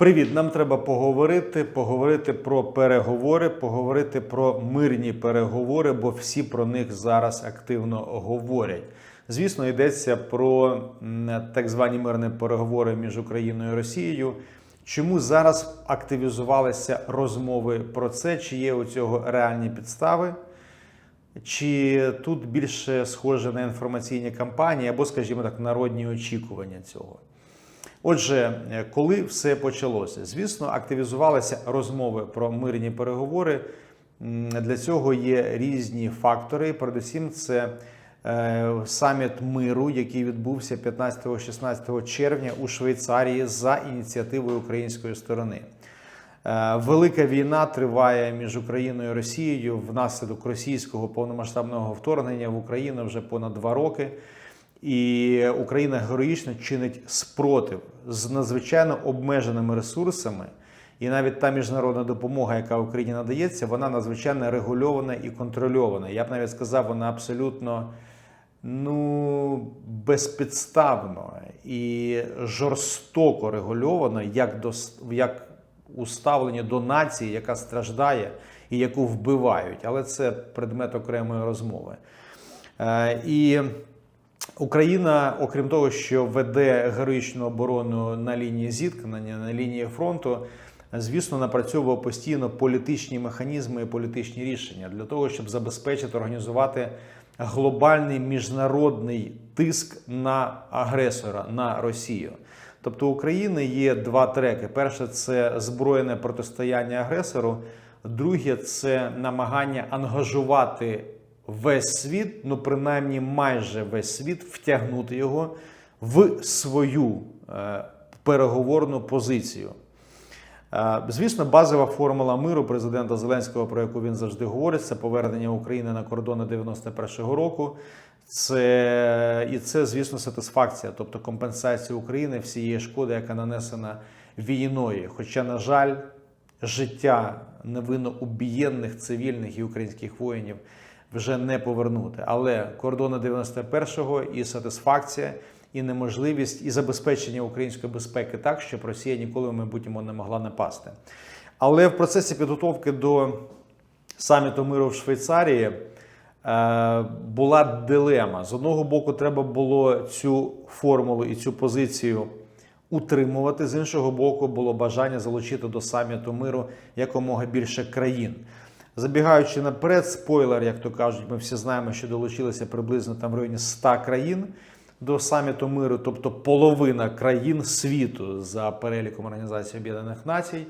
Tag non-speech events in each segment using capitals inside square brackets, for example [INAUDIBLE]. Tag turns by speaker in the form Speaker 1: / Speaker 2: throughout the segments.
Speaker 1: Привіт, нам треба поговорити, поговорити про переговори, поговорити про мирні переговори, бо всі про них зараз активно говорять. Звісно, йдеться про так звані мирні переговори між Україною і Росією. Чому зараз активізувалися розмови про це? Чи є у цього реальні підстави? Чи тут більше схоже на інформаційні кампанії або, скажімо так, народні очікування цього? Отже, коли все почалося, звісно, активізувалися розмови про мирні переговори. Для цього є різні фактори. Передусім, це е, саміт миру, який відбувся 15-16 червня у Швейцарії за ініціативою української сторони. Е, Велика війна триває між Україною і Росією внаслідок російського повномасштабного вторгнення в Україну вже понад два роки. І Україна героїчно чинить спротив з надзвичайно обмеженими ресурсами. І навіть та міжнародна допомога, яка Україні надається, вона надзвичайно регульована і контрольована. Я б навіть сказав, вона абсолютно ну, безпідставно і жорстоко регульована, як, до, як у ставленні до нації, яка страждає і яку вбивають. Але це предмет окремої розмови. Е, і Україна, окрім того, що веде героїчну оборону на лінії зіткнення, на лінії фронту, звісно, напрацьовує постійно політичні механізми і політичні рішення для того, щоб забезпечити організувати глобальний міжнародний тиск на агресора на Росію. Тобто у України є два треки: перше це збройне протистояння агресору, друге це намагання ангажувати весь світ, ну принаймні майже весь світ, втягнути його в свою е, переговорну позицію. Е, Звісно, базова формула миру президента Зеленського, про яку він завжди говорить, це повернення України на кордони 91-го року. Це і це, звісно, сатисфакція, тобто компенсація України всієї шкоди, яка нанесена війною. Хоча, на жаль, життя невинно убієнних цивільних і українських воїнів вже не повернути. Але кордони 91-го і сатисфакція, і неможливість, і забезпечення української безпеки так, щоб Росія ніколи в майбутньому не могла напасти. Але в процесі підготовки до саміту миру в Швейцарії е, була дилема. З одного боку, треба було цю формулу і цю позицію утримувати. З іншого боку, було бажання залучити до саміту миру якомога більше країн. Забігаючи наперед, спойлер, як то кажуть, ми всі знаємо, що долучилися приблизно там в районі 100 країн до саміту миру, тобто половина країн світу за переліком Організації Об'єднаних Націй.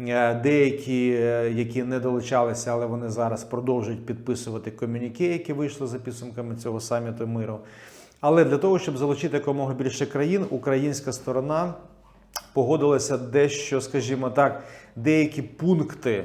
Speaker 1: Е, Деякі, е, які не долучалися, але вони зараз продовжують підписувати комюніке, які вийшли за підсумками цього саміту миру. Але для того, щоб залучити якомога більше країн, українська сторона погодилася дещо, скажімо так, деякі пункти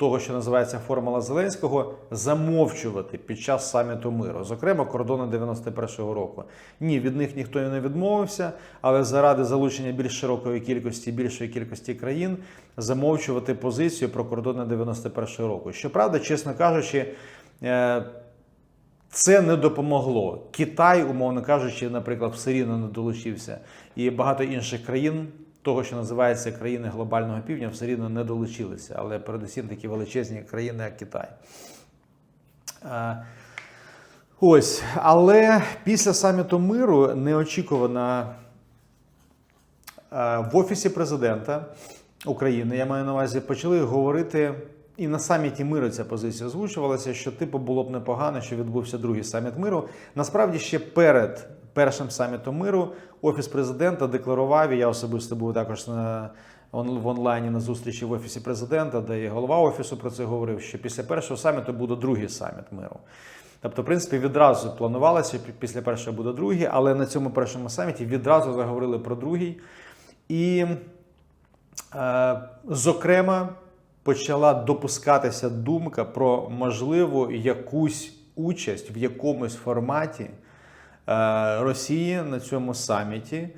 Speaker 1: того, що називається формула Зеленського, замовчувати під час саміту миру, зокрема кордони 91-го року. Ні, від них ніхто і не відмовився, але заради залучення більш широкої кількості, більшої кількості країн замовчувати позицію про кордони 91-го року. Щоправда, чесно кажучи, е, це не допомогло. Китай, умовно кажучи, наприклад, все рівно не долучився, і багато інших країн того, що називається країни глобального півдня, все рівно не долучилися, але передусім такі величезні країни, як Китай. Е, Ось, але після саміту миру неочікувано е, в офісі президента України, я маю на увазі, почали говорити. І на саміті миру ця позиція озвучувалася, що типу було б непогано, що відбувся другий саміт миру. Насправді ще перед першим самітом миру офіс президента декларував. і Я особисто був також на в онлайні на зустрічі в офісі президента, де і голова офісу про це говорив. Що після першого саміту буде другий саміт миру. Тобто, в принципі, відразу планувалося, після першого буде другий, але на цьому першому саміті відразу заговорили про другий. І, е, зокрема, почала допускатися думка про можливу якусь участь в якомусь форматі Росії на цьому саміті.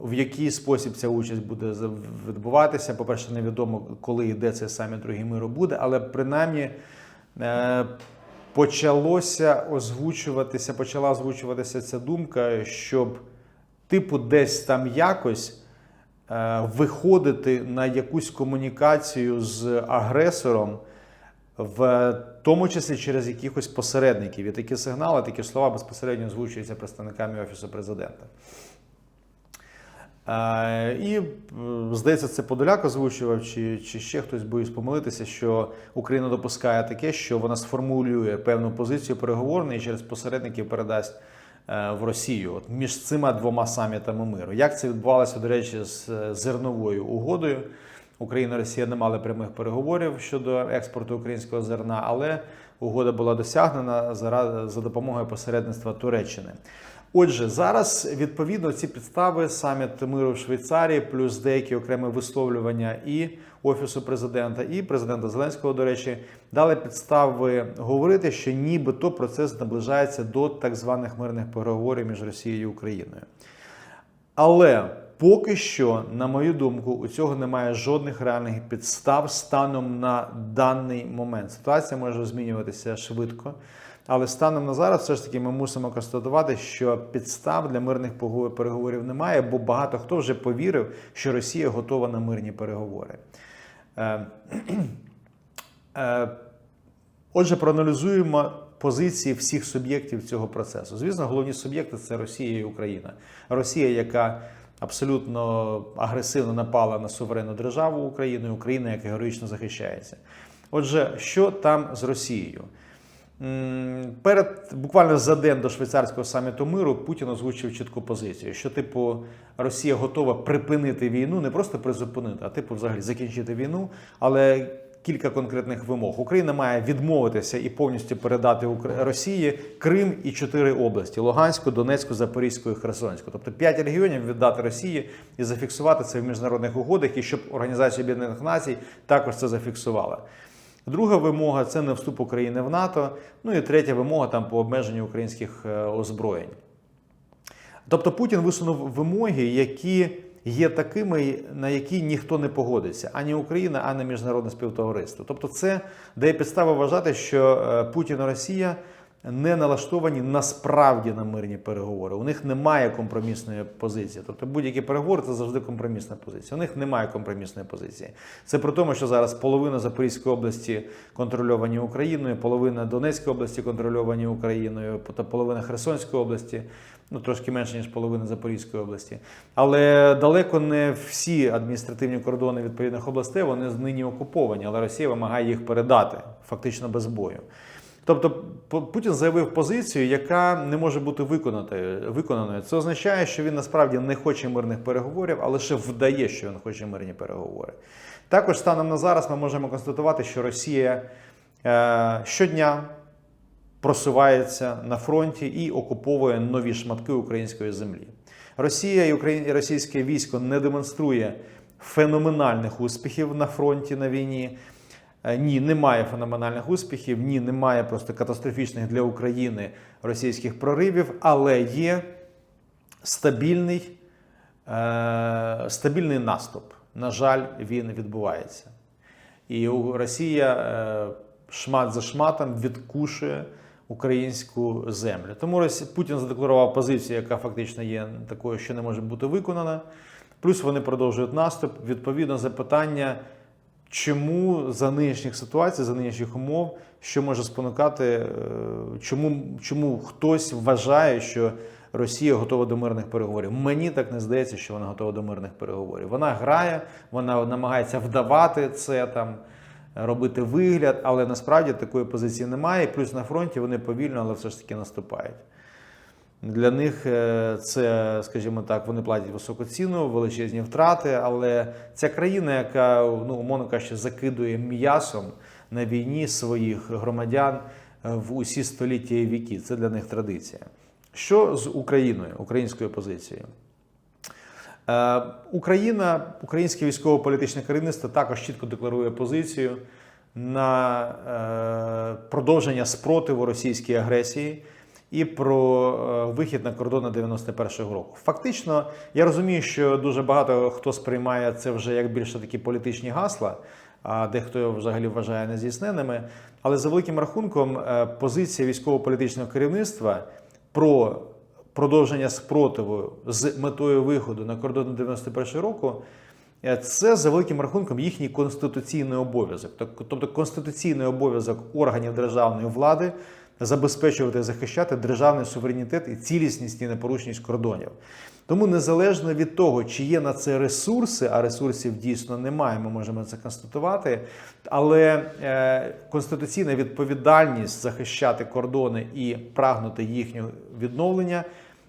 Speaker 1: В який спосіб ця участь буде відбуватися? По-перше, невідомо, коли і де цей саміт Другий миру буде, але принаймні е, почалося озвучуватися, почала озвучуватися ця думка, щоб, типу, десь там якось е, виходити на якусь комунікацію з агресором, в тому числі через якихось посередників. І такі сигнали, такі слова безпосередньо озвучуються представниками Офісу президента. Е, І е, здається, це Подоляк озвучував, чи, чи ще хтось боюсь помилитися, що Україна допускає таке, що вона сформулює певну позицію переговорну і через посередників передасть е, в Росію. От між цими двома самітами миру. Як це відбувалося, до речі, з зерновою угодою? Україна і Росія не мали прямих переговорів щодо експорту українського зерна, але угода була досягнена за, допомогою посередництва Туреччини. Отже, зараз відповідно ці підстави саміт миру в Швейцарії, плюс деякі окремі висловлювання і офісу президента, і президента Зеленського, до речі, дали підстави говорити, що нібито процес наближається до так званих мирних переговорів між Росією і Україною. Але поки що, на мою думку, у цього немає жодних реальних підстав станом на даний момент. Ситуація може змінюватися швидко. Але станом на зараз, все ж таки, ми мусимо констатувати, що підстав для мирних переговорів немає, бо багато хто вже повірив, що Росія готова на мирні переговори. Е, [CLEARS THROAT] е, Отже, проаналізуємо позиції всіх суб'єктів цього процесу. Звісно, головні суб'єкти це Росія і Україна. Росія, яка абсолютно агресивно напала на суверенну державу Україну, Україна, яка героїчно захищається. Отже, що там з Росією? Перед буквально за день до швейцарського саміту миру Путін озвучив чітку позицію, що типу Росія готова припинити війну, не просто призупинити, а типу, взагалі закінчити війну. Але кілька конкретних вимог Україна має відмовитися і повністю передати Росії Крим і чотири області: Луганську, Донецьку, Запорізьку і Херсонську. Тобто п'ять регіонів віддати Росії і зафіксувати це в міжнародних угодах, і щоб Організація Об'єднаних Націй також це зафіксувала. Друга вимога це не вступ України в НАТО. Ну і третя вимога там по обмеженню українських е, озброєнь. Тобто Путін висунув вимоги, які є такими, на які ніхто не погодиться, ані Україна, ані міжнародне співтовариство. Тобто, це дає підстави вважати, що е, Путін і Росія не налаштовані насправді на мирні переговори. У них немає компромісної позиції. Тобто будь-які переговори це завжди компромісна позиція. У них немає компромісної позиції. Це при тому, що зараз половина Запорізької області контрольовані Україною, половина Донецької області контрольовані Україною, та половина Херсонської області. Ну, трошки менше, ніж половина Запорізької області. Але далеко не всі адміністративні кордони відповідних областей вони нині окуповані, але Росія вимагає їх передати фактично без бою. Тобто Путін заявив позицію, яка не може бути виконаною. Це означає, що він насправді не хоче мирних переговорів, а лише вдає, що він хоче мирні переговори. Також станом на зараз ми можемо констатувати, що Росія е, щодня просувається на фронті і окуповує нові шматки української землі. Росія і російське військо не демонструє феноменальних успіхів на фронті на війні. Е, ні, немає феноменальних успіхів, ні, немає просто катастрофічних для України російських проривів, але є стабільний, е, стабільний наступ. На жаль, він відбувається. І Росія е, шмат за шматом відкушує українську землю. Тому Путін задекларував позицію, яка фактично є такою, що не може бути виконана. Плюс вони продовжують наступ. Відповідно, запитання. Чому за нинішніх ситуацій, за нинішніх умов, що може спонукати, е, чому чому хтось вважає, що Росія готова до мирних переговорів? Мені так не здається, що вона готова до мирних переговорів. Вона грає, вона намагається вдавати це там, робити вигляд, але насправді такої позиції немає. Плюс на фронті вони повільно, але все ж таки наступають. Для них е, це, скажімо так, вони платять високу ціну, величезні втрати. Але ця країна, яка ну умовно кажучи, закидує м'ясом на війні своїх громадян е, в усі століття і віки, це для них традиція. Що з Україною, українською позицією? Е, Україна, українське військово-політичне керівництво також чітко декларує позицію на продовження спротиву російській агресії і про е, вихід на кордони 91-го року. Фактично, я розумію, що дуже багато хто сприймає це вже як більше такі політичні гасла, а дехто взагалі вважає нездійсненими. Але за великим рахунком, е, позиція військово-політичного керівництва про продовження спротиву з метою виходу на кордон 91 року. е, Це за великим рахунком їхній конституційний обов'язок. Тобто конституційний обов'язок органів державної влади забезпечувати і захищати державний суверенітет і цілісність і непорушність кордонів. Тому незалежно від того, чи є на це ресурси, а ресурсів дійсно немає, ми можемо це констатувати. Але е, конституційна відповідальність захищати кордони і прагнути їхнього відновлення.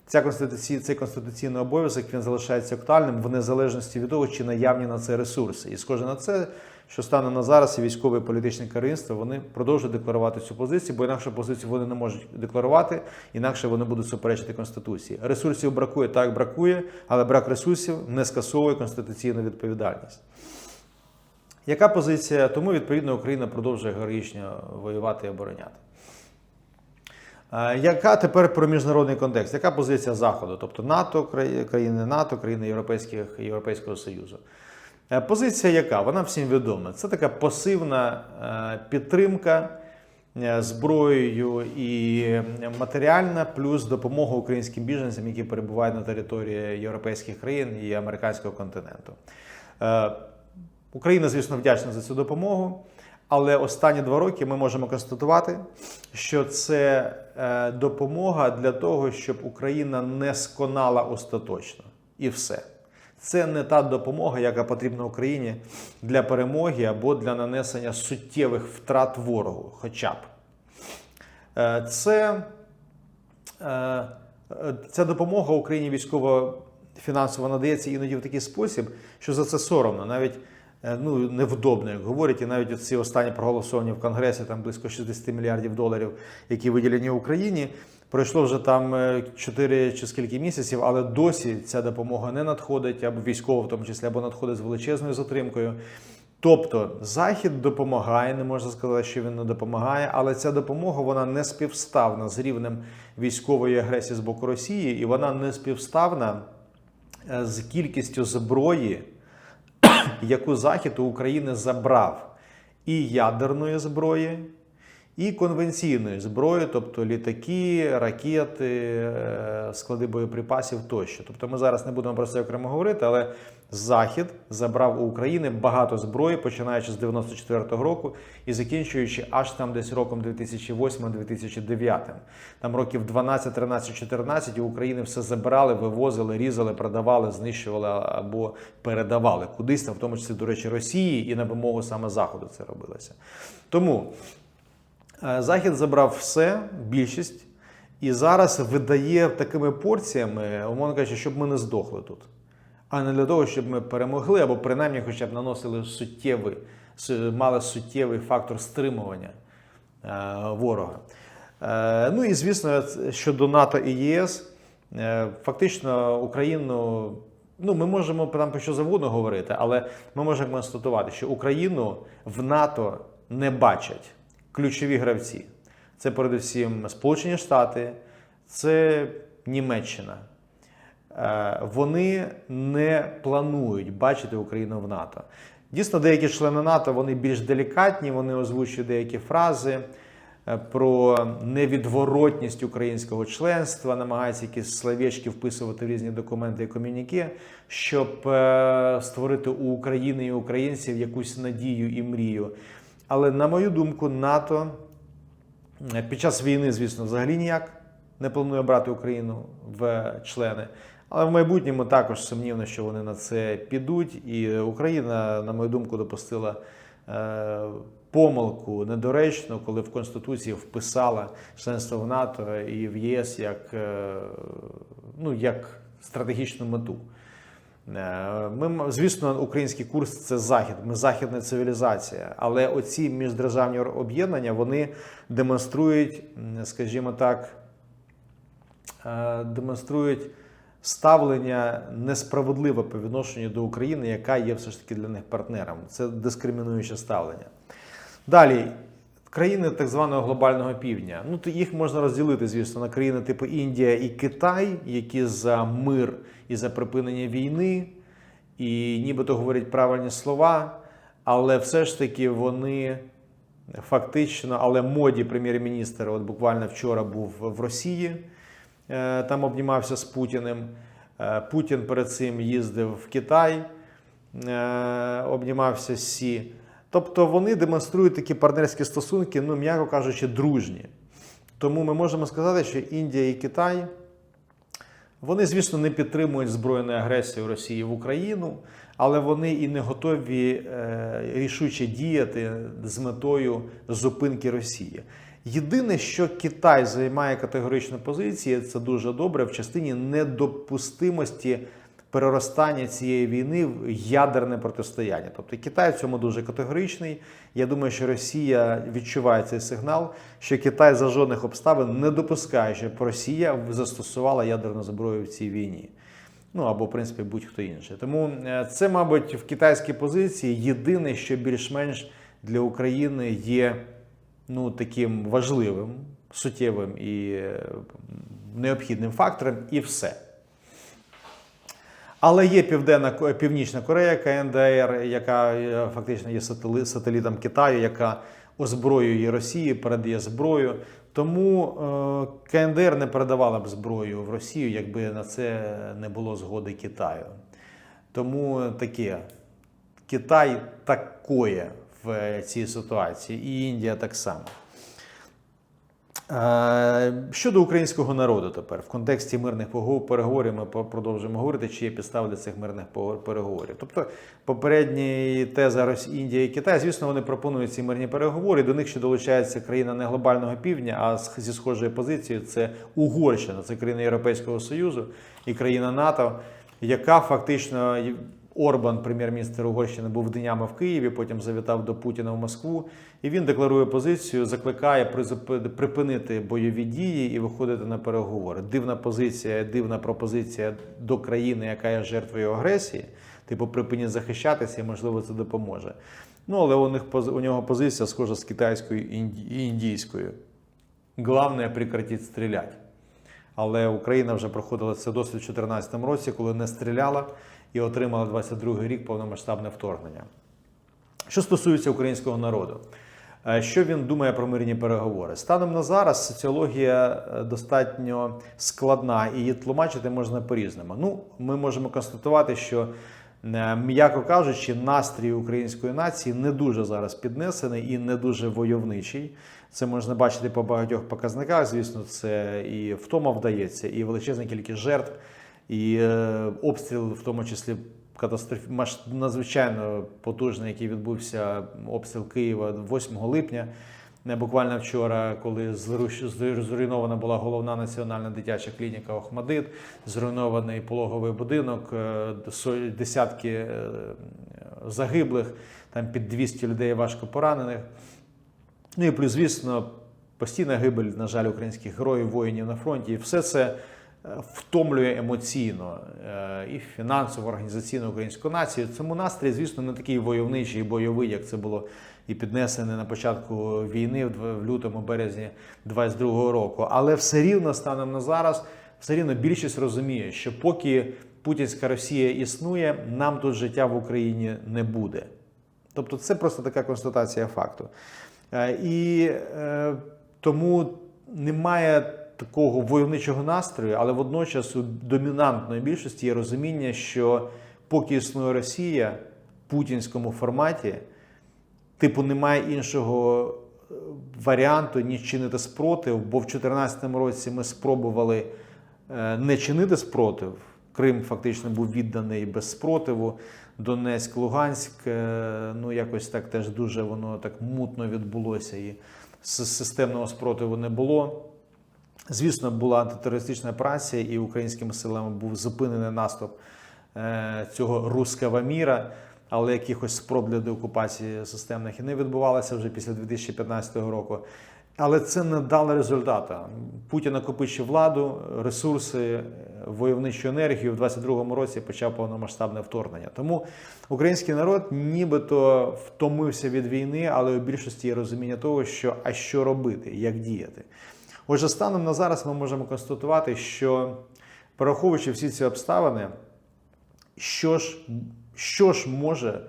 Speaker 1: Ця конституцій, цей конституційний обов'язок він залишається актуальним в незалежності від того, чи наявні на це ресурси. І схоже на це, що стане на зараз і військове і політичне керівництво вони продовжують декларувати цю позицію, бо інакше позицію вони не можуть декларувати, інакше вони будуть суперечити конституції. Ресурсів бракує, так бракує, але брак ресурсів не скасовує конституційну відповідальність. Яка позиція? Тому відповідно Україна продовжує героїчно воювати і обороняти. Е, Яка тепер про міжнародний контекст? Яка позиція Заходу, тобто НАТО, країни НАТО, країни Європейських, Європейського Союзу? Е, Позиція яка? Вона всім відома. Це така пасивна е, підтримка е, зброєю і матеріальна, плюс допомога українським біженцям, які перебувають на території європейських країн і американського континенту. Україна, звісно, вдячна за цю допомогу. Але останні два роки ми можемо констатувати, що це допомога для того, щоб Україна не сконала остаточно. І все. Це не та допомога, яка потрібна Україні для перемоги або для нанесення суттєвих втрат ворогу, хоча б. Е, Це, е, ця допомога Україні військово фінансово надається іноді в такий спосіб, що за це соромно, навіть е, ну, невдобно, як говорять, і навіть ці останні проголосовані в Конгресі, там близько 60 мільярдів доларів, які виділені Україні. Пройшло вже там 4 чи скільки місяців, але досі ця допомога не надходить, або військово, в тому числі, або надходить з величезною затримкою. Тобто Захід допомагає, не можна сказати, що він не допомагає, але ця допомога вона не співставна з рівнем військової агресії з боку Росії, і вона не співставна е, з кількістю зброї, [COUGHS] яку Захід у України забрав, і ядерної зброї, і конвенційної зброї, тобто літаки, ракети, е, склади боєприпасів тощо. Тобто ми зараз не будемо про це окремо говорити, але Захід забрав у України багато зброї, починаючи з 94-го року і закінчуючи аж там десь роком 2008-2009. Там років 12, 13, 14 у України все забирали, вивозили, різали, продавали, знищували або передавали кудись, там, в тому числі, до речі, Росії і на вимогу саме Заходу це робилося. Тому Захід забрав все, більшість, і зараз видає такими порціями, умовно кажучи, щоб ми не здохли тут. А не для того, щоб ми перемогли, або принаймні хоча б наносили суттєвий, мали суттєвий фактор стримування е, ворога. Е, ну і звісно, щодо НАТО і ЄС, е, фактично Україну. Ну, ми можемо там про що завгодно говорити, але ми можемо констатувати, що Україну в НАТО не бачать ключові гравці. Це передусім Сполучені Штати, це Німеччина. Е, Вони не планують бачити Україну в НАТО. Дійсно, деякі члени НАТО вони більш делікатні, вони озвучують деякі фрази е, про невідворотність українського членства, намагаються якісь словечки вписувати в різні документи і комюніке, щоб е, створити у України і українців якусь надію і мрію. Але на мою думку, НАТО е, під час війни, звісно, взагалі ніяк не планує брати Україну в члени. Але в майбутньому також сумнівно, що вони на це підуть. І Україна, на мою думку, допустила е, помилку недоречну, коли в Конституції вписала членство в НАТО і в ЄС як, е, ну, як стратегічну мету. Е, Ми, звісно, український курс це захід. Ми західна цивілізація. Але оці міждержавні об'єднання вони демонструють, скажімо так, е, демонструють ставлення несправедливе по відношенню до України, яка є все ж таки для них партнером. Це дискримінуюче ставлення. Далі. Країни так званого глобального півдня. Ну, то їх можна розділити, звісно, на країни типу Індія і Китай, які за мир і за припинення війни, і нібито говорять правильні слова, але все ж таки вони фактично, але моді прем'єр-міністр, от буквально вчора був в Росії. е, там обнімався з Путіним. Е, Путін перед цим їздив в Китай, е, обнімався з Сі. Тобто вони демонструють такі партнерські стосунки, ну, м'яко кажучи, дружні. Тому ми можемо сказати, що Індія і Китай. Вони, звісно, не підтримують збройну агресію Росії в Україну, але вони і не готові е, рішуче діяти з метою зупинки Росії. Єдине, що Китай займає категоричну позицію, це дуже добре в частині недопустимості переростання цієї війни в ядерне протистояння. Тобто Китай в цьому дуже категоричний. Я думаю, що Росія відчуває цей сигнал, що Китай за жодних обставин не допускає, щоб Росія застосувала ядерну зброю в цій війні. Ну або в принципі будь-хто інший. Тому е, це, мабуть, в китайській позиції єдине, що більш-менш для України є ну, таким важливим, суттєвим і е, необхідним фактором, і все. Але є Південна Північна Корея, КНДР, яка е, фактично є сателітом Китаю, яка озброює Росії, передає зброю. Тому е, КНДР не передавала б зброю в Росію, якби на це не було згоди Китаю. Тому таке Китай такое в е, цій ситуації, і Індія так само. Щодо українського народу тепер в контексті мирних переговорів ми продовжуємо говорити, чи є підстави для цих мирних переговорів. Тобто, попередні теза Росії, Індія і Китай, звісно, вони пропонують ці мирні переговори. До них ще долучається країна не глобального півдня, а зі схожою позицією це Угорщина, це країна Європейського Союзу і країна НАТО, яка фактично Орбан, прем'єр-міністр Угорщини, був днями в Києві, потім завітав до Путіна в Москву, і він декларує позицію, закликає припинити бойові дії і виходити на переговори. Дивна позиція, дивна пропозиція до країни, яка є жертвою агресії. Типу, припиніть захищатися, і можливо це допоможе. Ну але у них у нього позиція схожа з китайською і інді- і індійською. Главное прекратити стріляти. Але Україна вже проходила це досвід у 2014 році, коли не стріляла і отримала 22 рік повномасштабне вторгнення. Що стосується українського народу, Е, що він думає про мирні переговори? Станом на зараз соціологія е, достатньо складна і її тлумачити можна по-різному. Ну, ми можемо констатувати, що, е, м'яко кажучи, настрій української нації не дуже зараз піднесений і не дуже войовничий. Це можна бачити по багатьох показниках. Звісно, це і втома вдається, і величезна кількість жертв, і е, обстріл, в тому числі катастроф... надзвичайно потужний, який відбувся обстріл Києва 8 липня. Не буквально вчора, коли зру- зру- зруйнована була головна національна дитяча клініка Охмадит, зруйнований пологовий будинок, е, десятки е, загиблих, там під 200 людей важко поранених. Ну і плюс, звісно, постійна гибель, на жаль, українських героїв, воїнів на фронті. І все це втомлює емоційно е, і фінансово, організаційно українську націю. Цьому настрій, звісно, не такий войовничий і бойовий, як це було і піднесене на початку війни в лютому березні 22-го року. Але все рівно станом на зараз, все рівно більшість розуміє, що поки путінська Росія існує, нам тут життя в Україні не буде. Тобто, це просто така констатація факту. Е, І е, тому немає такого войовничого настрою, але водночас у домінантної більшості є розуміння, що поки існує Росія в путінському форматі, типу, немає іншого е, варіанту, ніж чинити спротив, бо в 2014 році ми спробували е, не чинити спротив. Крим фактично був відданий без спротиву. Донецьк, Луганськ, е, ну якось так теж дуже воно так мутно відбулося, і системного спротиву не було. Звісно, була антитерористична операція, і українськими силами був зупинений наступ е, цього руского міра, але якихось спроб для деокупації системних і не відбувалося вже після 2015 року. Але це не дало результату. Путін накопичив владу, ресурси, войовничу енергію в 22-му році почав повномасштабне вторгнення. Тому український народ нібито втомився від війни, але у більшості є розуміння того, що а що робити, як діяти. Отже, станом на зараз ми можемо констатувати, що пораховуючи всі ці обставини, що ж, що ж може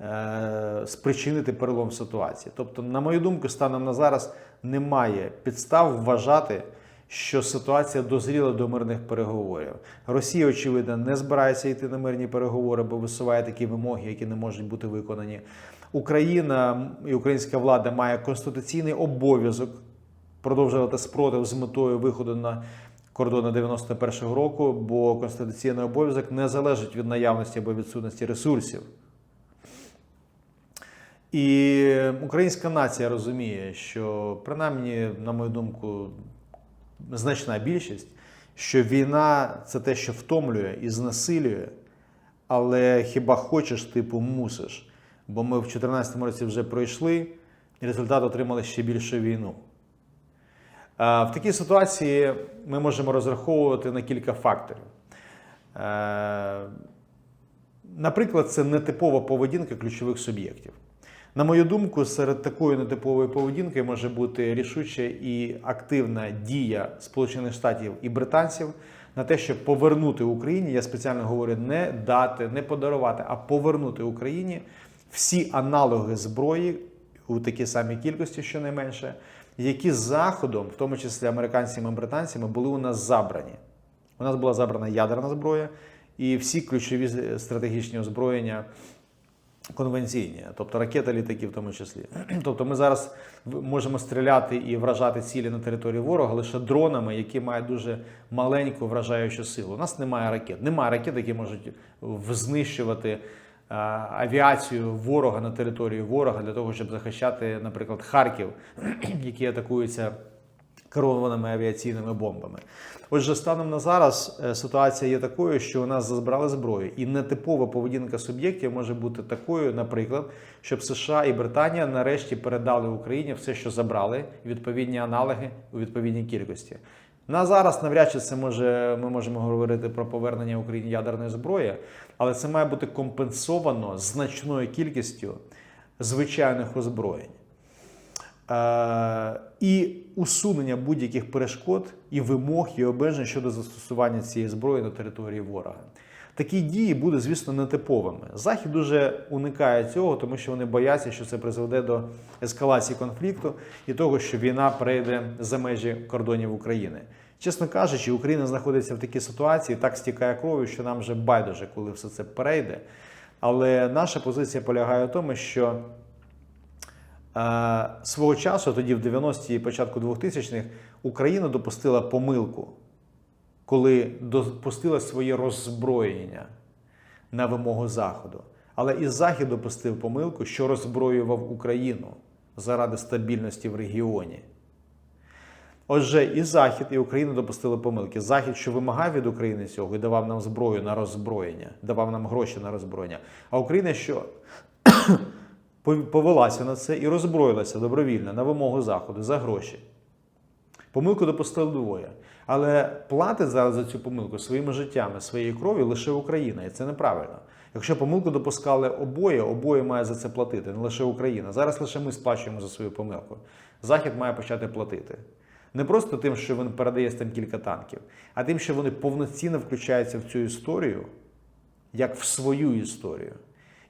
Speaker 1: е, спричинити перелом ситуації? Тобто, на мою думку, станом на зараз немає підстав вважати, що ситуація дозріла до мирних переговорів. Росія, очевидно, не збирається йти на мирні переговори, бо висуває такі вимоги, які не можуть бути виконані. Україна і українська влада має конституційний обов'язок продовжувати спротив з метою виходу на кордони 91-го року, бо конституційний обов'язок не залежить від наявності або відсутності ресурсів. І українська нація розуміє, що принаймні, на мою думку, значна більшість, що війна це те, що втомлює і знесилює, але хіба хочеш, типу, мусиш. Бо ми в 2014 році вже пройшли, і результат отримали ще більшу війну. А В такій ситуації ми можемо розраховувати на кілька факторів. Е, Наприклад, це нетипова поведінка ключових суб'єктів. На мою думку, серед такої нетипової поведінки може бути рішуча і активна дія Сполучених Штатів і британців на те, щоб повернути Україні, я спеціально говорю, не дати, не подарувати, а повернути Україні всі аналоги зброї у такій самій кількості, щонайменше, які заходом, в тому числі американцями і британцями, були у нас забрані. У нас була забрана ядерна зброя і всі ключові стратегічні озброєння конвенційні, тобто ракети, літаки в тому числі. [CLEARS THROAT] Тобто ми зараз можемо стріляти і вражати цілі на території ворога лише дронами, які мають дуже маленьку вражаючу силу. У нас немає ракет. Немає ракет, які можуть знищувати авіацію ворога на території ворога для того, щоб захищати, наприклад, Харків, [CLEARS THROAT] які атакуються керованими авіаційними бомбами. Отже, станом на зараз е, ситуація є такою, що у нас зазбрали зброю, і нетипова поведінка суб'єктів може бути такою, наприклад, щоб США і Британія нарешті передали Україні все, що забрали, відповідні аналоги у відповідній кількості. На зараз навряд чи це може ми можемо говорити про повернення Україні ядерної зброї, але це має бути компенсовано значною кількістю звичайних озброєнь. Е, і усунення будь-яких перешкод і вимог і обмежень щодо застосування цієї зброї на території ворога. Такі дії будуть, звісно, нетиповими. Захід дуже уникає цього, тому що вони бояться, що це призведе до ескалації конфлікту і того, що війна прийде за межі кордонів України. Чесно кажучи, Україна знаходиться в такій ситуації, так стікає кров'ю, що нам вже байдуже, коли все це перейде. Але наша позиція полягає в тому, що Е, свого часу, тоді в 90-ті і початку 2000-х, Україна допустила помилку, коли допустила своє роззброєння на вимогу Заходу. Але і Захід допустив помилку, що роззброював Україну заради стабільності в регіоні. Отже, і Захід, і Україна допустили помилки. Захід, що вимагав від України цього і давав нам зброю на роззброєння, давав нам гроші на роззброєння. А Україна, що [COUGHS] повелася на це і роззброїлася добровільно на вимогу Заходу за гроші. Помилку допустили двоє. Але платить зараз за цю помилку своїми життями, своєю кров'ю лише Україна, і це неправильно. Якщо помилку допускали обоє, обоє має за це платити, не лише Україна. Зараз лише ми сплачуємо за свою помилку. Захід має почати платити. Не просто тим, що він передає там кілька танків, а тим, що вони повноцінно включаються в цю історію, як в свою історію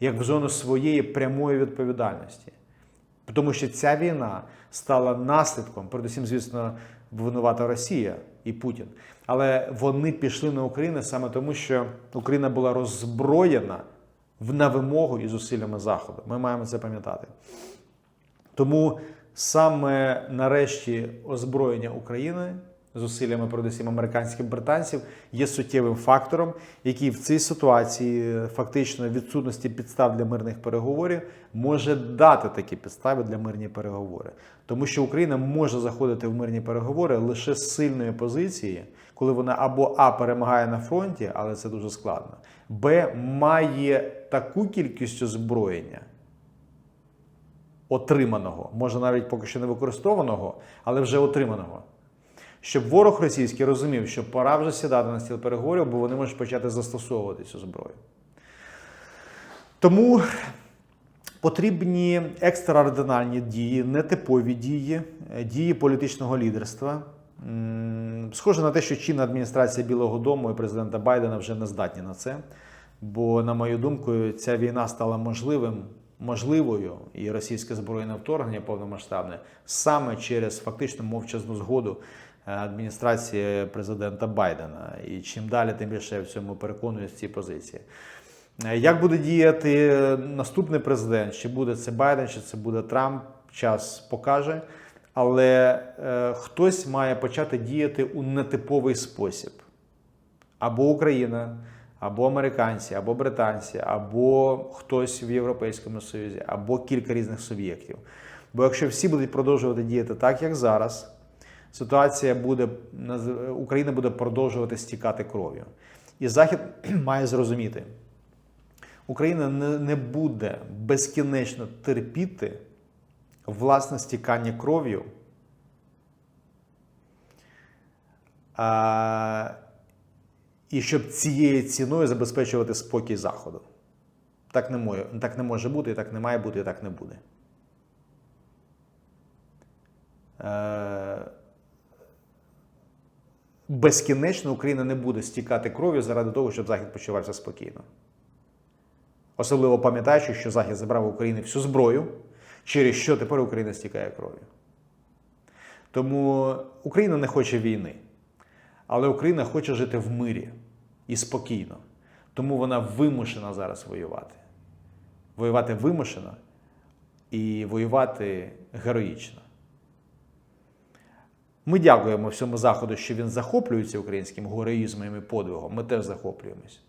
Speaker 1: як в зону своєї прямої відповідальності. Тому що ця війна стала наслідком, передусім, звісно, винувата Росія і Путін. Але вони пішли на Україну саме тому, що Україна була роззброєна на вимогу і зусиллями Заходу. Ми маємо це пам'ятати. Тому саме нарешті озброєння України зусиллями, передусім американських британців, є суттєвим фактором, який в цій ситуації фактично відсутності підстав для мирних переговорів може дати такі підстави для мирні переговори, тому що Україна може заходити в мирні переговори лише з сильної позиції, коли вона або А перемагає на фронті, але це дуже складно, Б має таку кількість озброєння. Отриманого, може навіть поки що не використованого, але вже отриманого щоб ворог російський розумів, що пора вже сідати на стіл переговорів, бо вони можуть почати застосовувати цю зброю. Тому потрібні екстраординарні дії, нетипові дії, е, дії політичного лідерства. Схоже на те, що чинна адміністрація Білого Дому і президента Байдена вже не здатні на це. Бо, на мою думку, ця війна стала можливим, можливою і російське збройне вторгнення повномасштабне саме через фактично мовчазну згоду адміністрації президента Байдена. І чим далі, тим більше я в цьому переконуюсь в цій позиції. Е, Як буде діяти наступний президент? Чи буде це Байден, чи це буде Трамп? Час покаже. Але е, хтось має почати діяти у нетиповий спосіб. Або Україна, або американці, або британці, або хтось в Європейському Союзі, або кілька різних суб'єктів. Бо якщо всі будуть продовжувати діяти так, як зараз, ситуація буде Україна буде продовжувати стікати кров'ю. І Захід [CLEARS THROAT] має зрозуміти, Україна не, буде безкінечно терпіти власне стікання кров'ю. І щоб цією ціною забезпечувати спокій Заходу. Так не, може, так не може бути, так не має бути, і так не буде. Е, безкінечно Україна не буде стікати кров'ю заради того, щоб Захід почувався спокійно. Особливо пам'ятаючи, що Захід забрав України всю зброю, через що тепер Україна стікає кров'ю. Тому Україна не хоче війни, але Україна хоче жити в мирі і спокійно. Тому вона вимушена зараз воювати. Воювати вимушено і воювати героїчно. Ми дякуємо всьому Заходу, що він захоплюється українським героїзмом і подвигом. Ми теж захоплюємось.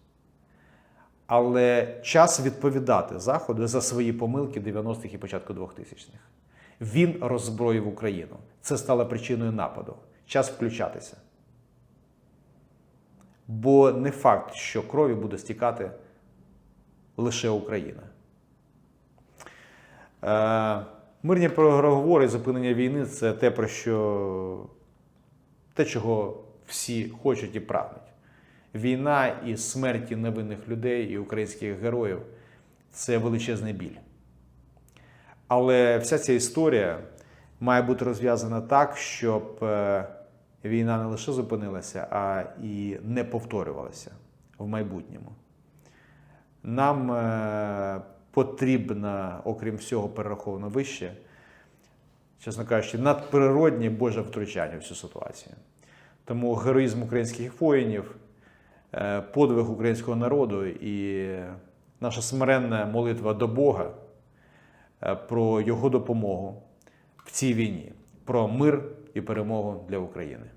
Speaker 1: Але час відповідати Заходу за свої помилки 90-х і початку 2000-х. Він роззброїв Україну. Це стало причиною нападу. Час включатися. Бо не факт, що крові буде стікати лише Україна. Е, мирні переговори і зупинення війни це те, про що те, чого всі хочуть і прагнуть. Війна і смерті невинних людей і українських героїв це величезний біль. Але вся ця історія має бути розв'язана так, щоб е, війна не лише зупинилася, а і не повторювалася в майбутньому. Нам е, потрібно, окрім всього, перераховано вище, чесно кажучи, надприроднє Боже втручання в цю ситуацію. Тому героїзм українських воїнів, е, подвиг українського народу і наша смиренна молитва до Бога е, про його допомогу в цій війні, про мир і перемогу для України.